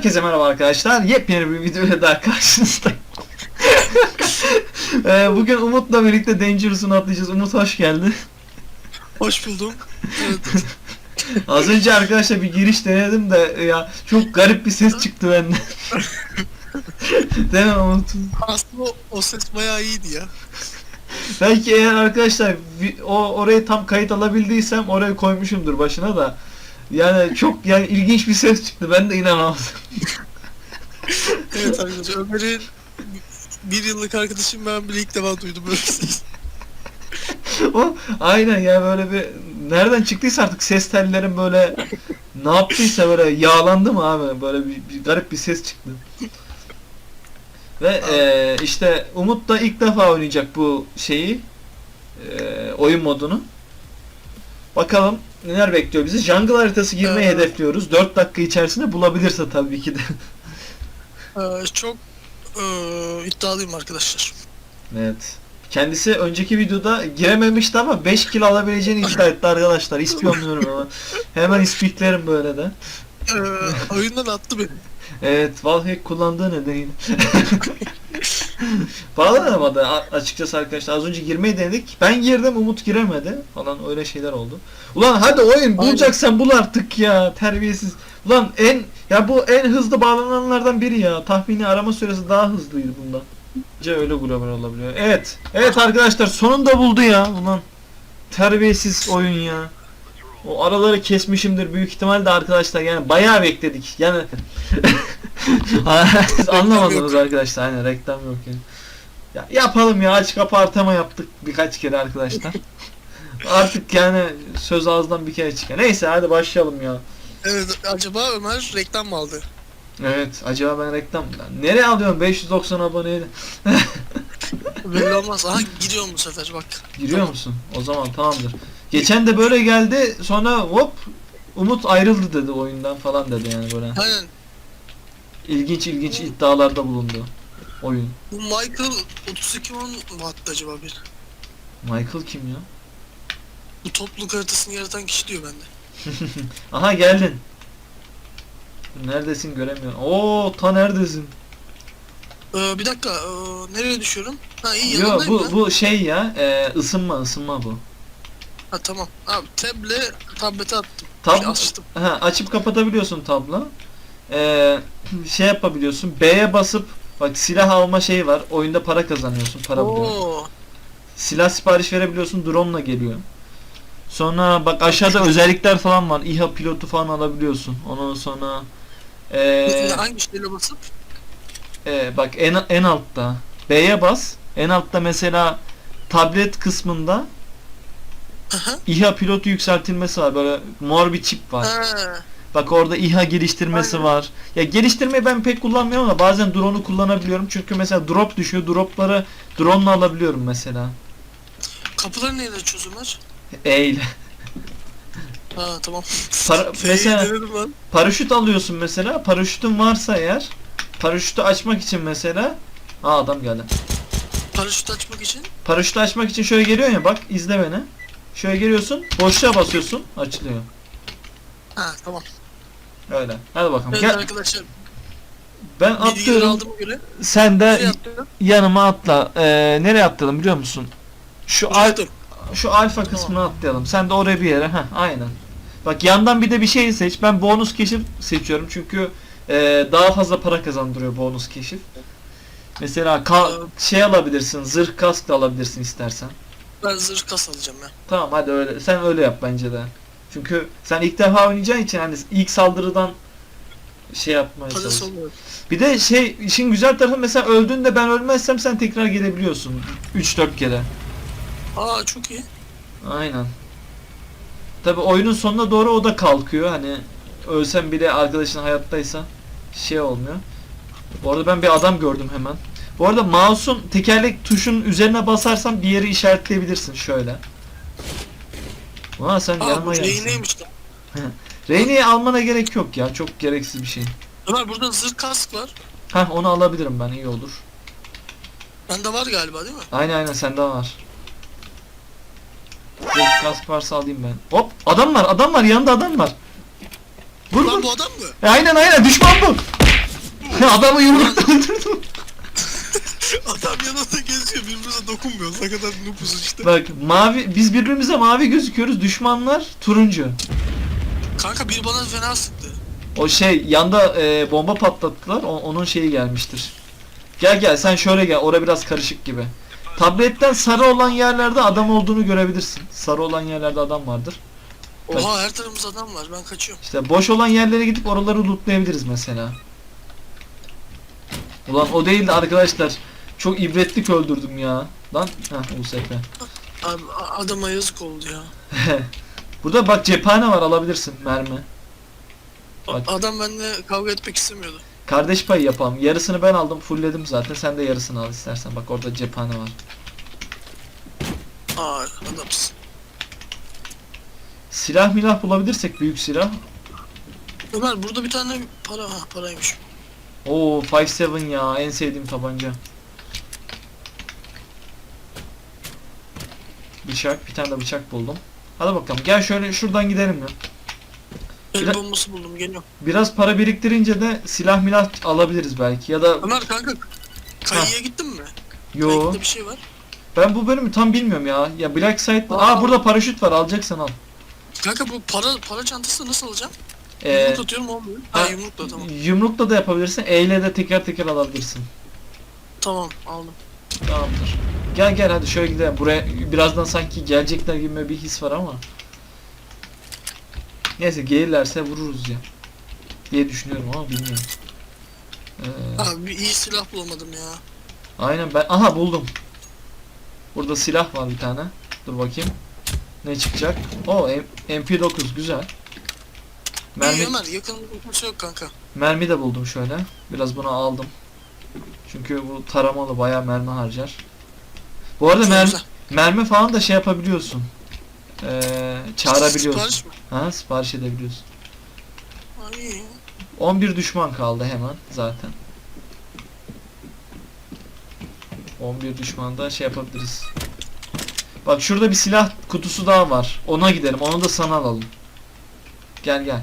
Herkese merhaba arkadaşlar. Yepyeni bir videoyla daha karşınızdayım. Ee, Bugün Umut'la birlikte Dangerous'unu atlayacağız. Umut hoş geldin. Hoş buldum. Evet. Az önce arkadaşlar bir giriş denedim de ya çok garip bir ses çıktı benden. Değil mi Umut? Aslında o, o ses bayağı iyiydi ya. Belki eğer arkadaşlar o orayı tam kayıt alabildiysem oraya koymuşumdur başına da. Yani çok yani ilginç bir ses çıktı. Ben de inanamadım. Evet arkadaşlar Ömer'in bir yıllık arkadaşım ben bile ilk defa duydum böyle ses. o aynen ya böyle bir nereden çıktıysa artık ses tellerim böyle ne yaptıysa böyle yağlandı mı abi böyle bir, bir garip bir ses çıktı. Ve eee, işte Umut da ilk defa oynayacak bu şeyi eee, oyun modunu. Bakalım neler bekliyor bizi. Jungle haritası girmeyi Ee, hedefliyoruz. 4 dakika içerisinde bulabilirse tabii ki de. Ee, çok e, iddialıyım arkadaşlar. evet. Kendisi önceki videoda girememişti ama 5 kill alabileceğini iddia etti arkadaşlar. İspiyonluyorum ama. Hemen ispiklerim böyle de. Ee, oyundan attı beni. Evet, Valhack kullandığı nedeniyle. Bağlanamadı açıkçası arkadaşlar. Az önce girmeyi denedik. Ben girdim, Umut giremedi falan öyle şeyler oldu. Ulan hadi oyun bulacaksan bul artık ya terbiyesiz. Ulan en ya bu en hızlı bağlananlardan biri ya. Tahmini arama süresi daha hızlıydı bundan. Bence öyle global olabiliyor. Evet. Evet arkadaşlar sonunda buldu ya. Ulan terbiyesiz oyun ya. O araları kesmişimdir büyük ihtimalle arkadaşlar yani bayağı bekledik. Yani anlamadınız arkadaşlar hani reklam yok yani. Ya yapalım ya aç kapı artama yaptık birkaç kere arkadaşlar. Artık yani söz ağızdan bir kere çıkar. Neyse hadi başlayalım ya. Evet acaba Ömer reklam mı aldı? Evet acaba ben reklam nereye alıyorum 590 aboneyle? Belli olmaz. Aha gidiyorum bu sefer bak. Giriyor Tamam. musun? O zaman tamamdır. Geçen de böyle geldi sonra hop Umut ayrıldı dedi oyundan falan dedi yani böyle. Aynen. İlginç ilginç iddialarda bulundu oyun. Bu Michael 32 man mı attı acaba bir? Michael kim ya? Bu topluluk haritasını yaratan kişi diyor bende. Aha geldin. Neredesin göremiyorum. Oo ta neredesin? Ee, bir dakika ee, nereye düşüyorum? Ha iyi Yo yanındayım bu ya. bu şey ya e, ısınma ısınma bu. Ha tamam. Abi tab'le tablete attım. Tab Şey, açtım. ha, açıp kapatabiliyorsun tabla. Ee, şey yapabiliyorsun. B'ye basıp bak silah alma şeyi var. Oyunda para kazanıyorsun. Para buluyorsun. Silah sipariş verebiliyorsun. Drone'la geliyor. Sonra bak aşağıda özellikler falan var. İHA pilotu falan alabiliyorsun. Ondan sonra ee, Hangi şeyle basıp? e, bak en, en altta B'ye bas. En altta mesela tablet kısmında Aha. İHA pilotu yükseltilmesi var. Böyle mor bir çip var. Ha. Bak orada İHA geliştirmesi Aynen. var. Ya geliştirmeyi ben pek kullanmıyorum ama bazen drone'u kullanabiliyorum. Çünkü mesela drop düşüyor. Dropları drone'la alabiliyorum mesela. Kapıları neyle Ömer? E ile. Ha tamam. Para- mesela-. Paraşüt alıyorsun mesela. Paraşütün varsa eğer paraşütü açmak için mesela Aa adam geldi. Paraşüt açmak için. Paraşütü açmak için şöyle geliyorsun ya bak izle beni. Şöyle geliyorsun. Boşluğa basıyorsun. Açılıyor. Ha tamam. Öyle. Hadi bakalım. Evet Gel. arkadaşlar. Ben Bilgileri atlıyorum. aldığıma göre Sen de yaptım. yanıma atla. Ee, nereye atlayalım biliyor musun? Şu al şu alfa kısmına atlayalım. Sen de oraya bir yere. Heh, aynen. Bak yandan bir de bir şey seç. Ben bonus keşif seçiyorum çünkü e, daha fazla para kazandırıyor bonus keşif. Mesela ka- şey alabilirsin, zırh kask da alabilirsin istersen. Ben zırh kas alacağım ya. Tamam hadi öyle. Sen öyle yap bence de. Çünkü sen ilk defa oynayacağın için hani ilk saldırıdan şey yapmaya çalış. Bir de şey işin güzel tarafı mesela öldüğünde ben ölmezsem sen tekrar gelebiliyorsun. 3-4 kere. Aa çok iyi. Aynen. Tabi oyunun sonuna doğru o da kalkıyor. Hani ölsem bile arkadaşın hayattaysa şey olmuyor. Bu arada ben bir adam gördüm hemen. Bu arada mouse'un tekerlek tuşunun üzerine basarsan bir yeri işaretleyebilirsin şöyle. Aa sen Aa yanıma bu şey neymiş lan? Reyne'yi almana gerek yok ya. Çok gereksiz bir şey. Ömer burada zırh kask var. Hah onu alabilirim ben iyi olur. Bende var galiba değil mi? Aynen aynen sende var. Dur, kask varsa alayım ben. Hop adam var adam var yanında adam var. Vur Lan vur. bu adam mı? E, aynen aynen düşman bu. Adamı yumrukla öldürdüm. Adam yanında geziyor birbirimize dokunmuyoruz. Ne kadar noobuz işte. Bak mavi biz birbirimize mavi gözüküyoruz. Düşmanlar turuncu. Kanka biri bana fena sıktı. O şey yanda e, bomba patlattılar. O- onun şeyi gelmiştir. Gel gel sen şöyle gel. Ora biraz karışık gibi. Tabletten sarı olan yerlerde adam olduğunu görebilirsin. Sarı olan yerlerde adam vardır. Oha her tarafımızda adam var ben kaçıyorum. İşte boş olan yerlere gidip oraları lootlayabiliriz mesela. Ulan o değil de arkadaşlar. Çok ibretlik öldürdüm ya. Lan heh USP. Abi adama yazık oldu ya. Burada bak cephane var alabilirsin mermi. Bak. Adam benimle kavga etmek istemiyordu. Kardeş payı yapalım. Yarısını ben aldım. Fullledim zaten. Sen de yarısını al istersen. Bak orada cephane var. Aa adamsın. Silah milah bulabilirsek büyük silah. Ömer burada bir tane para ha paraymış. Oo 5.7 ya en sevdiğim tabanca. Bıçak bir tane de bıçak buldum. Hadi bakalım gel şöyle şuradan gidelim ya. El bombası buldum geliyorum. Biraz para biriktirince de silah milah alabiliriz belki ya da Ömer kanka kayıya gittin mi? yo Kayıkta bir şey var. ben bu bölümü tam bilmiyorum ya. Ya Black Site Aa. Aa burada paraşüt var alacaksan al. Kanka bu para para çantasını nasıl alacağım? Ee, Yumruk atıyorum olmuyor. Ha, ha, yumrukla tamam. Yumrukla da yapabilirsin. E ile de teker teker alabilirsin. Tamam aldım. Tamamdır. Gel gel hadi şöyle gidelim. Buraya birazdan sanki gelecekler gibi bir his var ama. Neyse gelirlerse vururuz ya. Diye düşünüyorum ama bilmiyorum. Ee, Abi bir iyi silah bulamadım ya. aynen ben aha buldum. Burada silah var bir tane. Dur bakayım. Ne çıkacak? O MP9 güzel. Mermi... Ömer yakınında kimse yok kanka. mermi de buldum şöyle. Biraz bunu aldım. Çünkü bu taramalı bayağı mermi harcar. Bu arada mermi. Mermi falan da şey yapabiliyorsun. Ee, çağırabiliyorsun. Ha, sipariş edebiliyorsun. İyi. 11 düşman kaldı hemen zaten. 11 düşmanda şey yapabiliriz. Bak şurada bir silah kutusu daha var. Ona gidelim. Onu da sana alalım. Gel gel.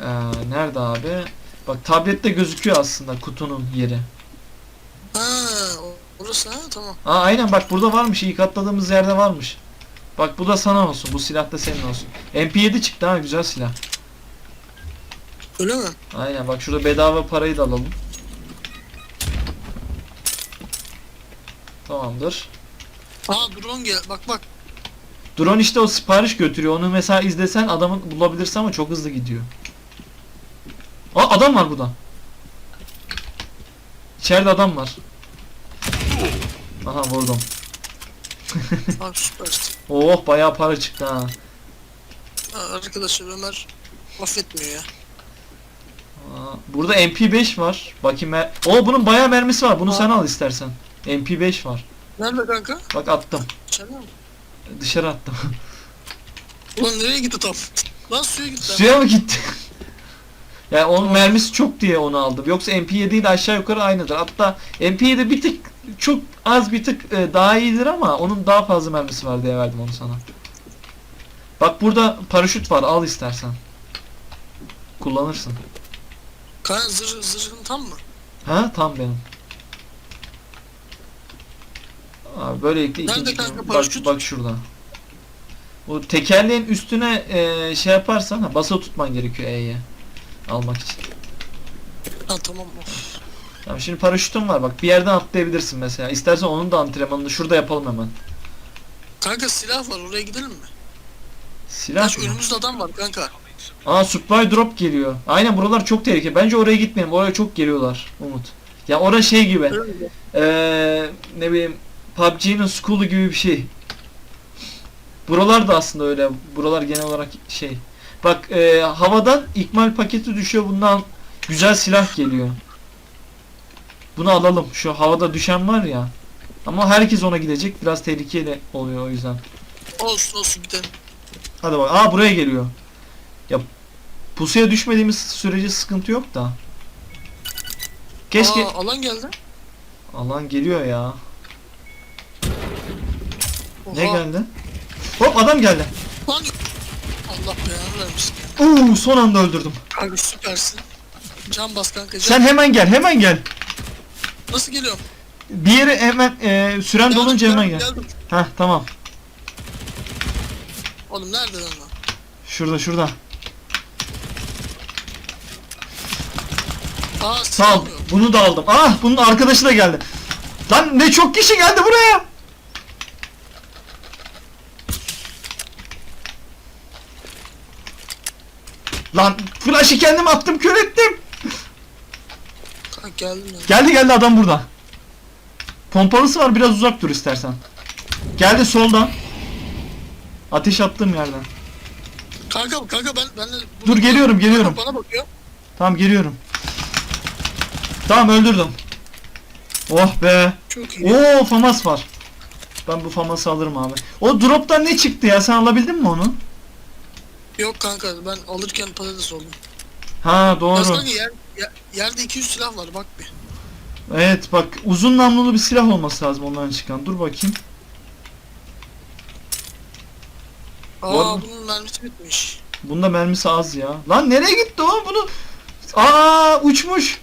Ee, nerede abi? Bak tablette gözüküyor aslında kutunun yeri. Orası ha tamam. Aa aynen bak burada varmış. İlk atladığımız yerde varmış. Bak bu da sana olsun. Bu silah da senin olsun. MP7 çıktı ha güzel silah. Öyle mi? Aynen bak şurada bedava parayı da alalım. Tamamdır. Aa drone gel bak bak. Drone işte o sipariş götürüyor. Onu mesela izlesen adamın bulabilirsin ama çok hızlı gidiyor. Aa adam var burada. İçeride adam var. Aha vurdum. Abi süpersin. Oh bayağı para çıktı ha. Arkadaşlar Ömer affetmiyor ya. Aa, Burada MP5 var. Bakayım mer Oo bunun bayağı mermisi var. Bunu Aa. sen al istersen. MP5 var. Nerede kanka? Bak attım. Mi? Dışarı attım. Ulan nereye gitti tam? Lan suya gitti. Suya mı gitti? yani onun mermisi çok diye onu aldım. Yoksa MP7 ile aşağı yukarı aynıdır. Hatta MP7 bir tık çok az bir tık e, daha iyidir ama onun daha fazla mermisi var diye verdim onu sana. Bak burada paraşüt var al istersen. Kullanırsın. Kanka zırh, zırhın tam mı? Ha tam benim. Abi böylelikle Nerede ikinci kanka bak, paraşüt? bak şurada. Bu tekerleğin üstüne e, şey yaparsan ha, basılı tutman gerekiyor E'ye almak için. Ha tamam of. Tamam şimdi paraşütün var bak bir yerden atlayabilirsin mesela. İstersen onun da antrenmanını şurada yapalım hemen. Kanka silah var oraya gidelim mi? Silah Kaç mı? önümüzde adam var kanka. Aa supply drop geliyor. Aynen buralar çok tehlikeli. Bence oraya gitmeyelim. Oraya çok geliyorlar Umut. Ya orada şey gibi. Öyle? Eee ne bileyim PUBG'nin school'u gibi bir şey. Buralar da aslında öyle. Buralar genel olarak şey. Bak eee, havadan ikmal paketi düşüyor. Bundan güzel silah geliyor. Bunu alalım. Şu havada düşen var ya. Ama herkes ona gidecek. Biraz tehlikeli oluyor o yüzden. Olsun olsun gidelim. Hadi bak. Aa buraya geliyor. Ya pusuya düşmediğimiz sürece sıkıntı yok da. Keşke Aa, alan geldi. alan geliyor ya. Oha. Ne geldi? Hop adam geldi. Lan Allah belanı vermesin ya. Uuu son anda öldürdüm. Kanka süpersin. Can bas kanka can. Sen hemen gel hemen gel. Nasıl geliyorum? Bir yere hemen e, süren Geldim, dolunca hemen gel. Geldim. Heh tamam. Oğlum nerede lan? Şurada şurada. Aa Tamam sıçramıyor. bunu da aldım. Ah bunun arkadaşı da geldi. Lan ne çok kişi geldi buraya. Lan flash'ı kendim attım kör ettim. Ya. Geldi geldi adam burada. Pompalısı var biraz uzak dur istersen. Geldi soldan. Ateş attığım yerden. Kanka kanka ben ben de Dur geliyorum geliyorum. Bana bakıyor. Tamam geliyorum. Tamam öldürdüm. Oh be. Çok iyi. Oo famas var. Ben bu faması alırım abi. O drop'tan ne çıktı ya? Sen alabildin mi onu? Yok kanka ben alırken patates oldum. Ha doğru. kanka yer, yer- yerde 200 silah var bak bir. Evet bak uzun namlulu bir silah olması lazım ondan çıkan. Dur bakayım. Aa Var mı? bunun mermisi bitmiş. Bunda mermisi az ya. Lan nereye gitti o? Bunu Aa uçmuş.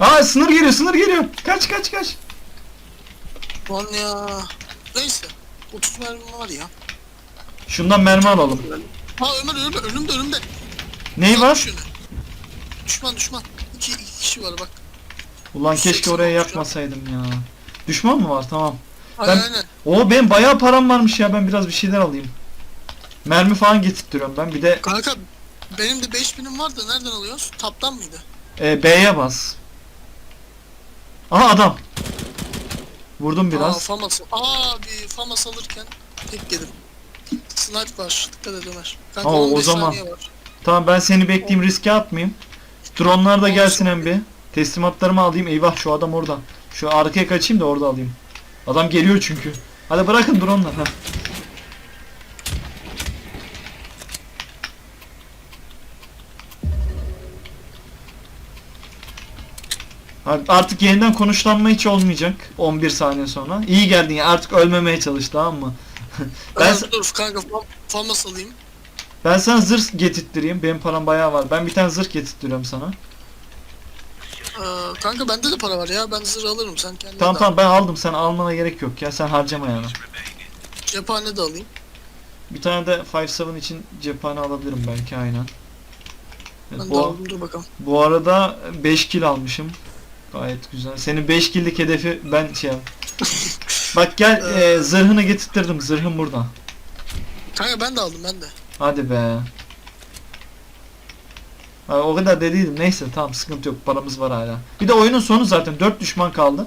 Aa sınır geliyor, sınır geliyor. Kaç kaç kaç. Lan ya. Neyse. 30 mermim var ya. Şundan mermi alalım. Ha Ömer önümde önümde önümde. Ney Bak var? şunu. Düşman düşman. İki, iki kişi var bak. Ulan keşke 80 oraya olmuş yakmasaydım ya. Düşman mı var? Tamam. Aynen Ben- aynen. O benim bayağı param varmış ya. Ben biraz bir şeyler alayım. Mermi falan getirtiyorum ben. Bir de Kanka benim de 5000'im var da nereden alıyoruz? Taptan mıydı? e, B'ye bas. Aha adam. Vurdum Aa biraz. famas. Aa bir famas alırken tek yedim. Snipe var. Dikkat et Ömer. Kanka Aa, o 15 zaman. saniye var. Tamam ben seni bekleyeyim riske atmayayım. Dronlar da gelsin hem bir. Teslimatlarımı alayım. Eyvah şu adam orada. Şu arkaya kaçayım da orada alayım. Adam geliyor çünkü. Hadi bırakın dronlar. Abi Artık yeniden konuşlanma hiç olmayacak 11 saniye sonra. İyi geldin ya artık ölmemeye çalış tamam mı? ben, Ben dur kanka fam- famas alayım. Ben sana zırh getirttireyim. Benim param bayağı var. Ben bir tane zırh getirttiriyorum sana. Ee, kanka bende de para var ya. Ben zırh alırım. Sen kendin Tamam de tamam ben aldım. Sen almana gerek yok ya. Sen harcama yani. Cephane de alayım. Bir tane de 5-7 için cephane alabilirim belki aynen. Evet, Ben de bu, aldım dur bakalım. bu arada 5 kill almışım. Gayet güzel. Senin 5 kill'lik hedefi ben şey yap- Bak gel e, zırhını getirttirdim. Zırhım burada. Kanka ben de aldım ben de. Hadi be. O kadar dediydim. Neyse tamam sıkıntı yok. Paramız var hala. Bir de oyunun sonu zaten. 4 düşman kaldı.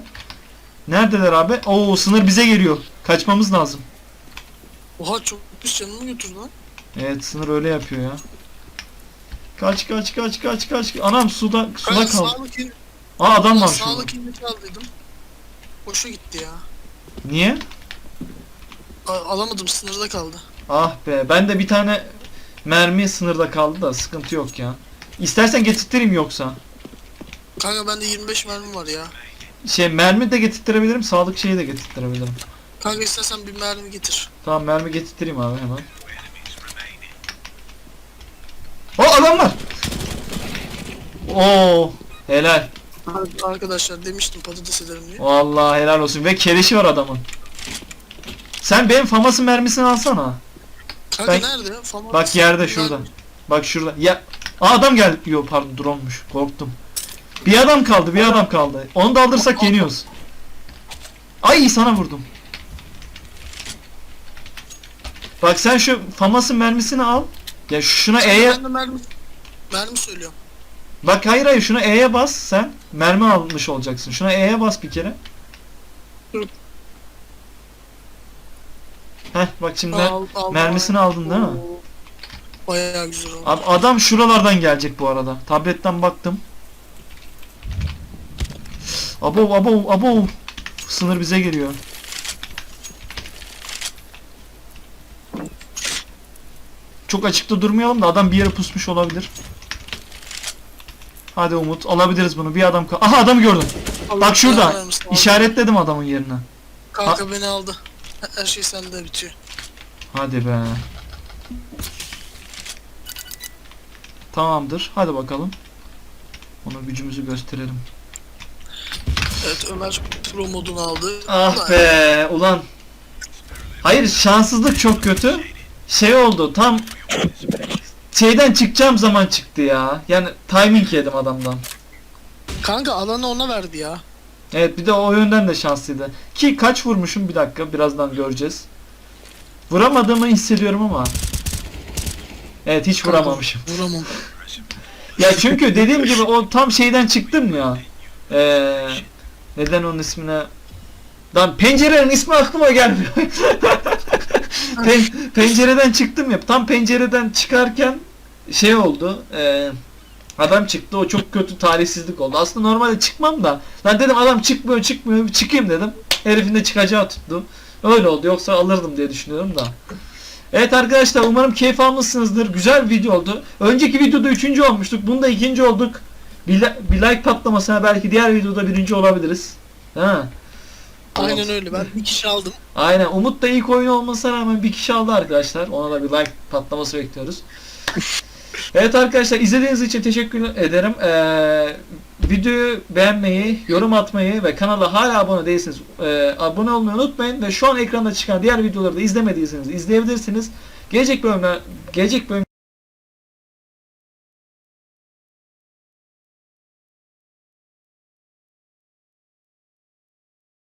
Neredeler abi? Oo sınır bize geliyor. Kaçmamız lazım. Oha çok pis canımı götürdü lan. Evet sınır öyle yapıyor ya. Kaç kaç kaç kaç kaç. Anam suda suda kaldı. sağlık. Aa adam var şurada. Sağlık inmeti aldıydım. Boşa gitti ya. Niye? A- alamadım sınırda kaldı. Ah be ben de bir tane mermi sınırda kaldı da sıkıntı yok ya. İstersen getirttireyim yoksa. Kanka bende 25 mermim var ya. Şey mermi de getirttirebilirim, sağlık şeyi de getirttirebilirim. Kanka istersen bir mermi getir. Tamam mermi getirttireyim abi hemen. O adam var. Oo helal. Arkadaşlar demiştim patates ederim diye. Vallahi helal olsun ve keleşi var adamın. Sen benim faması mermisini alsana. Kanka Ben- nerede? Famas. Bak yerde şurada. Bak şurada. Ya Aa, adam geldi. Yok pardon drone'muş. Korktum. Bir adam kaldı, bir adam kaldı. Onu da aldırsak yeniyoruz. Ay sana vurdum. Bak sen şu famasın mermisini al. Ya şuna E'ye Ben de mermi, mermi söylüyorum. bak hayır hayır şuna E'ye bas sen. Mermi almış olacaksın. Şuna E'ye bas bir kere. Dur. Heh bak şimdi Al, al, mermisini al. aldın değil mi? Oo. Bayağı güzel oldu. Abi adam şuralardan gelecek bu arada. Tabletten baktım. Abo abo abo. Sınır bize geliyor. Çok açıkta durmayalım da adam bir yere pusmuş olabilir. Hadi Umut alabiliriz bunu. Bir adam kal- Aha adam gördüm. Bak şurada. Mermisi aldı. İşaretledim adamın yerine. Kanka beni aldı. Her şey sende bitiyor. Hadi be. Tamamdır. Hadi bakalım. Ona gücümüzü gösterelim. Evet Ömer pro modunu aldı. Ah be ulan. Hayır şanssızlık çok kötü. Şey oldu tam şeyden çıkacağım zaman çıktı ya. Yani timing yedim adamdan. Kanka alanı ona verdi ya. Evet bir de o yönden de şanslıydı. Ki kaç vurmuşum bir dakika birazdan göreceğiz. Vuramadığımı hissediyorum ama. Evet hiç vuramamışım. Vuramam. Ya çünkü dediğim gibi o tam şeyden çıktım ya. Ee, neden onun ismine... Lan pencerenin ismi aklıma gelmiyor. Pen- pencereden çıktım ya. Tam pencereden çıkarken şey oldu. ee, adam çıktı. O çok kötü talihsizlik oldu. Aslında normalde çıkmam da. Lan dedim adam çıkmıyor çıkmıyor. Bir çıkayım dedim. Herifin de çıkacağı tuttu. Öyle oldu. Yoksa alırdım diye düşünüyorum da. Evet arkadaşlar umarım keyif almışsınızdır. Güzel bir video oldu. Önceki videoda üçüncü olmuştuk. Bunda ikinci olduk. Bir, bir like patlamasına belki diğer videoda birinci olabiliriz. Ha. Aynen öyle. Ben bir kişi aldım. Aynen. Umut da ilk oyun olmasına rağmen bir kişi aldı arkadaşlar. Ona da bir like patlaması bekliyoruz. Evet arkadaşlar izlediğiniz için teşekkür ederim. Ee, videoyu beğenmeyi, yorum atmayı ve kanala hala abone değilseniz e, abone olmayı unutmayın ve şu an ekranda çıkan diğer videoları da izlemediyseniz izleyebilirsiniz. Gelecek bölümde gelecek bölüm